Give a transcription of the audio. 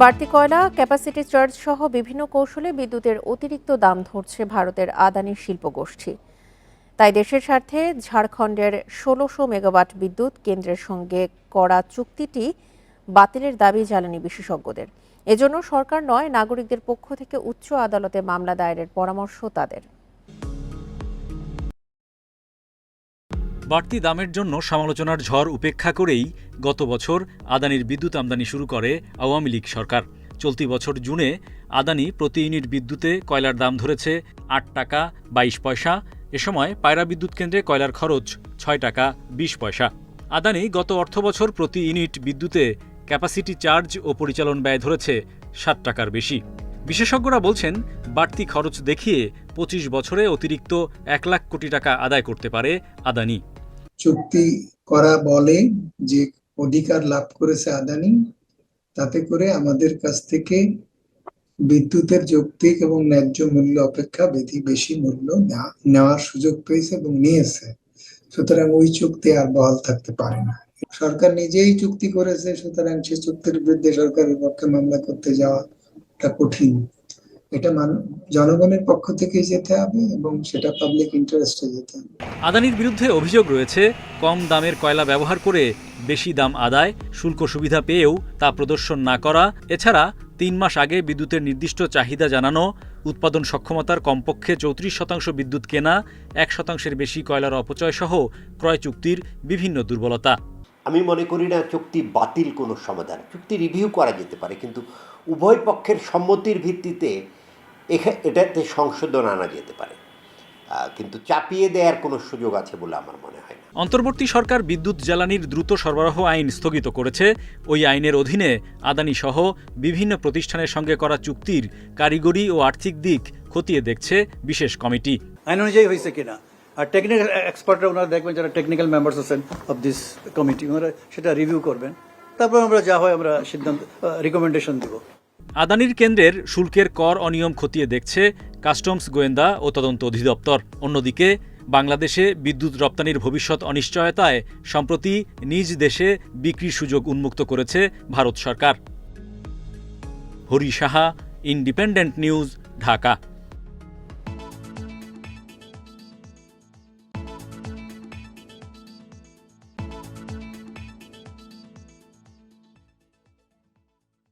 বাড়তি কয়লা capacity charge সহ বিভিন্ন কৌশলে বিদ্যুতের অতিরিক্ত দাম ধরছে ভারতের আদানি শিল্পগোষ্ঠী। তাই দেশের স্বার্থে ঝাড়খণ্ডের ষোলোশো মেগাওয়াট বিদ্যুৎ কেন্দ্রের সঙ্গে করা চুক্তিটি বাতিলের দাবি জ্বালানি বিশেষজ্ঞদের। এজন্য সরকার নয়, নাগরিকদের পক্ষ থেকে উচ্চ আদালতে মামলা দায়েরের পরামর্শ তাদের। বাড়তি দামের জন্য সমালোচনার ঝড় উপেক্ষা করেই গত বছর আদানির বিদ্যুৎ আমদানি শুরু করে আওয়ামী লীগ সরকার। চলতি বছর জুনে আদানি প্রতি ইউনিট বিদ্যুতে কয়লার দাম ধরেছে আট টাকা বাইশ পয়সা, এ সময় পায়রা বিদ্যুৎ কেন্দ্রে কয়লার খরচ ছয় টাকা বিশ পয়সা। আদানি গত অর্থবছর প্রতি ইউনিট বিদ্যুতে ক্যাপাসিটি চার্জ ও পরিচালন ব্যয় ধরেছে সাত টাকার বেশি। বিশেষজ্ঞরা বলছেন, বাড়তি খরচ দেখিয়ে পঁচিশ বছরে অতিরিক্ত এক লাখ কোটি টাকা আদায় করতে পারে আদানি। চুক্তি করা বলে যে অধিকার লাভ করেছে আদানি, তাতে করে আমাদের কাছ থেকে বিদ্যুতের যৌক্তিক এবং ন্যায্য মূল্য অপেক্ষা বেশি বেশি মূল্য নেওয়া- নেওয়ার সুযোগ পেয়েছে এবং নিয়েছে। সুতরাং ওই চুক্তি আর বহাল থাকতে পারে না। সরকার নিজেই চুক্তি করেছে, সুতরাং সে চুক্তির বিরুদ্ধে সরকারের পক্ষে মামলা করতে যাওয়াটা কঠিন। এটা মান জনগণের পক্ষ থেকেই যেতে হবে এবং সেটা পাবলিক ইন্টারেস্টে যেতে হবে। আদানির বিরুদ্ধে অভিযোগ রয়েছে কম দামের কয়লা ব্যবহার করে বেশি দাম আদায় শুল্ক সুবিধা পেয়েও তা প্রদর্শন না করা। এছাড়া তিন মাস আগে বিদ্যুতের নির্দিষ্ট চাহিদা জানানো উৎপাদন সক্ষমতার কমপক্ষে চৌত্রিশ শতাংশ বিদ্যুৎ কেনা এক শতাংশের বেশি কয়লার অপচয় সহ ক্রয় চুক্তির বিভিন্ন দুর্বলতা। আমি মনে করি না চুক্তি বাতিল কোনো সমাধান। চুক্তি রিভিউ করা যেতে পারে কিন্তু উভয় পক্ষের সম্মতির ভিত্তিতে এখা- এটাতে সংশোধন আনা যেতে পারে। কিন্তু চাপিয়ে দেওয়ার কোনো সুযোগ আছে বলে আমার মনে হয় না। অন্তর্বর্তী সরকার বিদ্যুৎ জ্বালানির দ্রুত সরবরাহ আইন স্থগিত করেছে। ওই আইনের অধীনে আদানি সহ বিভিন্ন প্রতিষ্ঠানের সঙ্গে করা চুক্তির কারিগরি ও আর্থিক দিক খতিয়ে দেখছে বিশেষ কমিটি। আইন অনুযায়ী হয়েছে কিনা? আর টেকনিক্যাল এক্সপার্টরা ওনারা দেখবেন যারা টেকনিক্যাল মেম্বার্স আছেন অফ দিস কমিটি ওনারা সেটা রিভিউ করবেন। তারপর আমরা যা হয় আমরা সিদ্ধান্ত রিকমেন্ডেশন দেবো। আদানির কেন্দ্রের শুল্কের কর অনিয়ম খতিয়ে দেখছে কাস্টমস গোয়েন্দা ও তদন্ত অধিদপ্তর। অন্যদিকে, বাংলাদেশে বিদ্যুৎ রপ্তানির ভবিষ্যৎ অনিশ্চয়তায় সম্প্রতি নিজ দেশে বিক্রির সুযোগ উন্মুক্ত করেছে ভারত সরকার। Hari Saha, independent news, Dhaka.